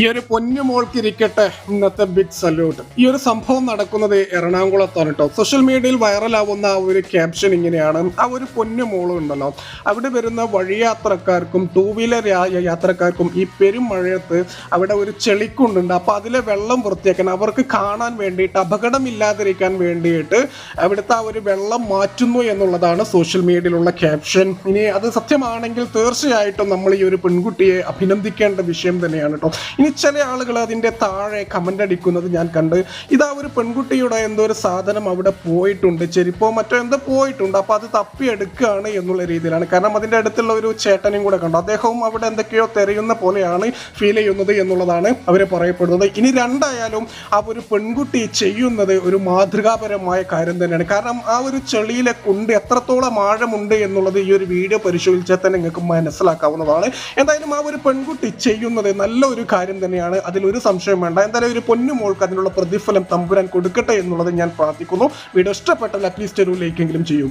ഈ ഒരു പൊന്നു മോൾക്ക് ഇരിക്കട്ടെ ഇന്നത്തെ ബിഗ് സല്യൂട്ട് ഈ ഒരു സംഭവം നടക്കുന്നത് എറണാകുളത്താണ് കേട്ടോ സോഷ്യൽ മീഡിയയിൽ വൈറലാവുന്ന ആ ഒരു ക്യാപ്ഷൻ ഇങ്ങനെയാണ്. ആ ഒരു പൊന്നു മോളും ഉണ്ടല്ലോ. അവിടെ വരുന്ന വഴിയാത്രക്കാർക്കും ടൂ വീലർ യാത്രക്കാർക്കും ഈ പെരുമഴയത്ത് അവിടെ ഒരു ചെളിക്കുണ്ടുണ്ട്. അപ്പൊ അതിലെ വെള്ളം വൃത്തിയാക്കാൻ അവർക്ക് കാണാൻ വേണ്ടിയിട്ട് അപകടമില്ലാതിരിക്കാൻ വേണ്ടിയിട്ട് അവിടുത്തെ ആ ഒരു വെള്ളം മാറ്റുന്നു എന്നുള്ളതാണ് സോഷ്യൽ മീഡിയയിലുള്ള ക്യാപ്ഷൻ ഇനി അത് സത്യമാണെങ്കിൽ തീർച്ചയായിട്ടും നമ്മൾ ഈ ഒരു പെൺകുട്ടിയെ അഭിനന്ദിക്കേണ്ട വിഷയം തന്നെയാണ് കേട്ടോ ഇനി ചില ആളുകൾ അതിന്റെ താഴെ കമന്റ് അടിക്കുന്നത് ഞാൻ കണ്ട്. ഇതാ ഒരു പെൺകുട്ടിയുടെ എന്തോ ഒരു സാധനം അവിടെ പോയിട്ടുണ്ട്. ചെരിപ്പോ മറ്റോ എന്തോ പോയിട്ടുണ്ട്. അപ്പോൾ അത് തപ്പിയെടുക്കുകയാണ് എന്നുള്ള രീതിയിലാണ്. കാരണം അതിന്റെ അടുത്തുള്ള ഒരു ചേട്ടനും കൂടെ കണ്ടു. അദ്ദേഹവും അവിടെ എന്തൊക്കെയോ തെരയുന്ന പോലെയാണ് ഫീൽ ചെയ്യുന്നത് എന്നുള്ളതാണ് അവർ പറയപ്പെടുന്നത്. ഇനി രണ്ടായാലും ആ ഒരു പെൺകുട്ടി ചെയ്യുന്നത് ഒരു മാതൃകാപരമായ കാര്യം തന്നെയാണ്. കാരണം ആ ഒരു ചെളിയിലെ കുണ്ട് എത്രത്തോളം ആഴമുണ്ട് എന്നുള്ളത് ഈ ഒരു വീഡിയോ പരിശോധിച്ചാൽ തന്നെ നിങ്ങൾക്ക് മനസ്സിലാക്കാവുന്നതാണ്. എന്തായാലും ആ ഒരു പെൺകുട്ടി ചെയ്യുന്നത് നല്ല ഒരു കാര്യം തന്നെയാണ്. അതിലൊരു സംശയം വേണ്ട. എന്തായാലും ഒരു പൊന്നു മോൾക്ക് അതിനുള്ള പ്രതിഫലം തമ്പുരാൻ കൊടുക്കട്ടെ എന്നുള്ളത് ഞാൻ പ്രാർത്ഥിക്കുന്നു. വീഡിയോ ഇഷ്ടപ്പെട്ടാൽ അറ്റ്ലീസ്റ്റ് ഒരു ലൈക്കെങ്കിലും ചെയ്യുക.